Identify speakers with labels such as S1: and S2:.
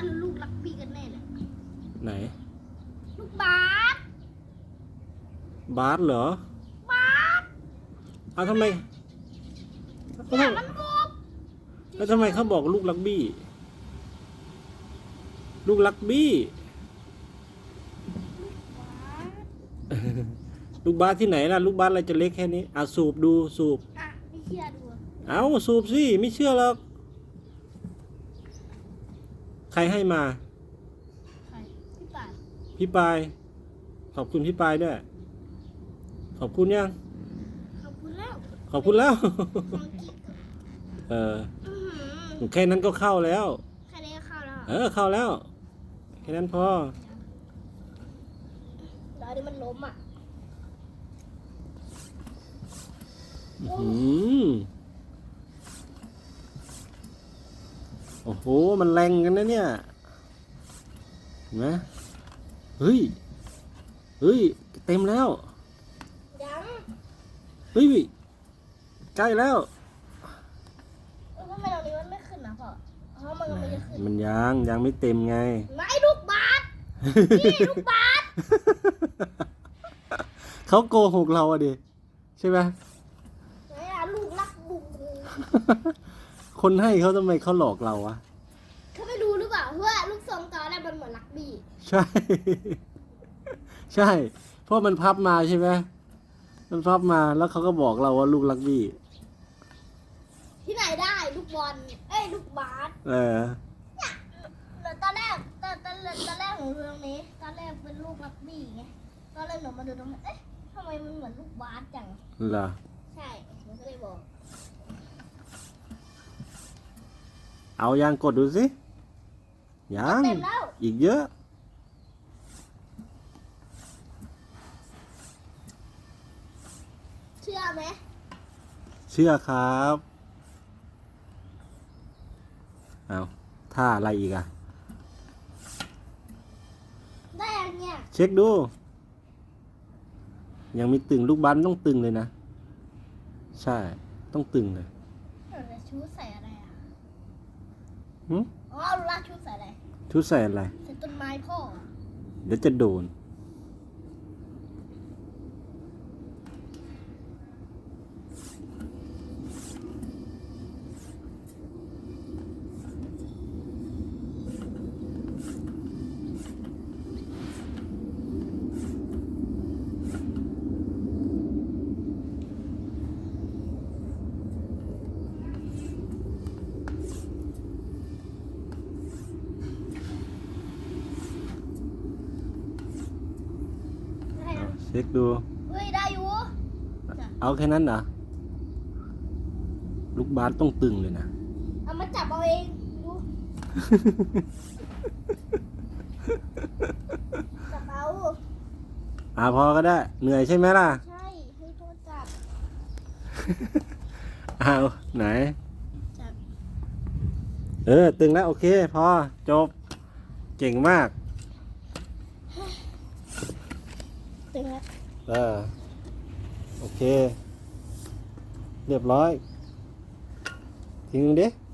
S1: สหรือลูกลักบี้กันแน่เนี่ย
S2: ไหน
S1: ลูกบาส
S2: บาสเหรอ บา
S1: ส
S2: เอาทำไม
S1: เนี่ยมันบุบ
S2: แล้วทำไมเขาบอกลูกลักบี้ ลูกลักบี้
S1: บาส
S2: ลูกบาสที่ไหนล่ะ ลูกบาสอะไรจะเล็กแค่นี้อะสูบดูสูบ
S1: อะไม่เชื่อดู
S2: เอาสูบสิ ไม่เชื่อหรอก ใครให้มา
S1: ใครพี่ป่าน
S2: พี่ปาย ขอบคุณพี่ปายด้วย ขอบคุณยัง
S1: ขอบคุณแล้ว
S2: ขอบคุณแล้ว
S1: ของกิ๊ก
S2: เออ
S1: อื้อหือ
S2: แค่นั้นก็เข้าแล้ว
S1: แค่นี้ก็เข้าแล้ว
S2: เออเข้าแล้ว แค่นั้นพอ
S1: แล้วนี่มันล้มอะ
S2: อืม อ้โห มันแรงกันนะเนี่ยเห็นไหมเฮ้ย เฮ้ย เต็มแล้ว
S1: ยัง
S2: เฮ้ย ใกล้แล้ว
S1: เออทำไมตรงนี้มันไม่ขึ้นนะพ่อเพราะมันก็ไม่ได้ขึ้น
S2: มันยังยังไม่เต็มไง
S1: ไม่ลูกบาสนี่ลูกบาส
S2: เขาโกหกเราอะดิ ใช่ไหม
S1: ไหนอะลูกรักบุก
S2: คนให้เขาทำไมเขาหลอกเราวะ
S1: เขาไม่รู้หรือเปล่าเพราะว่าลูกทรงตอนแรกมันเหมือนลักบี้
S2: ใช่ ใช่ เพราะมันพับมาใช่ไหมมันพับมาแล้วเขาก็บอกเราว่าลูกลักบี้
S1: ที่ไหนได้ลูกบอลเอ้ยลูกบาส
S2: เออ
S1: แต่ตอนแรกตอนตอนตอนแรกหนูดูตรงนี้ ตอนแรกเป็นลูกลักบี้ไงตอนแรกหนูมาดูตรงนี้เอ๊ะทำไมมันเหมือนลูกบาสจัง
S2: เหรอ
S1: ใช่หนูก็เลยบอก
S2: เอายางกดดูสิยัง
S1: เต็มแล้ว
S2: อีกเยอะ
S1: เชื่อไหม
S2: เชื่อครับเอาท่าอะไรอีกอะ
S1: ได้ยังเนี่ย
S2: เช็คดู ยังมีตึงลูกบอลต้องตึงเลยนะ ใช่ต้องตึงเลย
S1: หนูจะชุดใส่ อะไรอะ
S2: หึ
S1: อ๋อลูกรักชุดใส่อะไร
S2: ชุดใส่อะไร
S1: ใส่ต้นไม้พ่อ
S2: เดี๋ยวจะโดน เช็คดู
S1: เฮ้ยได้อยู่
S2: เอาแค่นั้นเหรอ ลูกบาสต้องตึงเลยนะ
S1: เอามาจับเอาเองดูจับเอา
S2: อ่าพอก็ได้ เหนื่อยใช่ไหมล่ะ
S1: ใช่ให้โทษจับ
S2: เอาไหน
S1: จับ
S2: เออ ตึงแล้วโอเค พอจบ เก่งมาก
S1: ตึงแล้ว
S2: เออโอเค เรียบร้อย ทิ้งดิ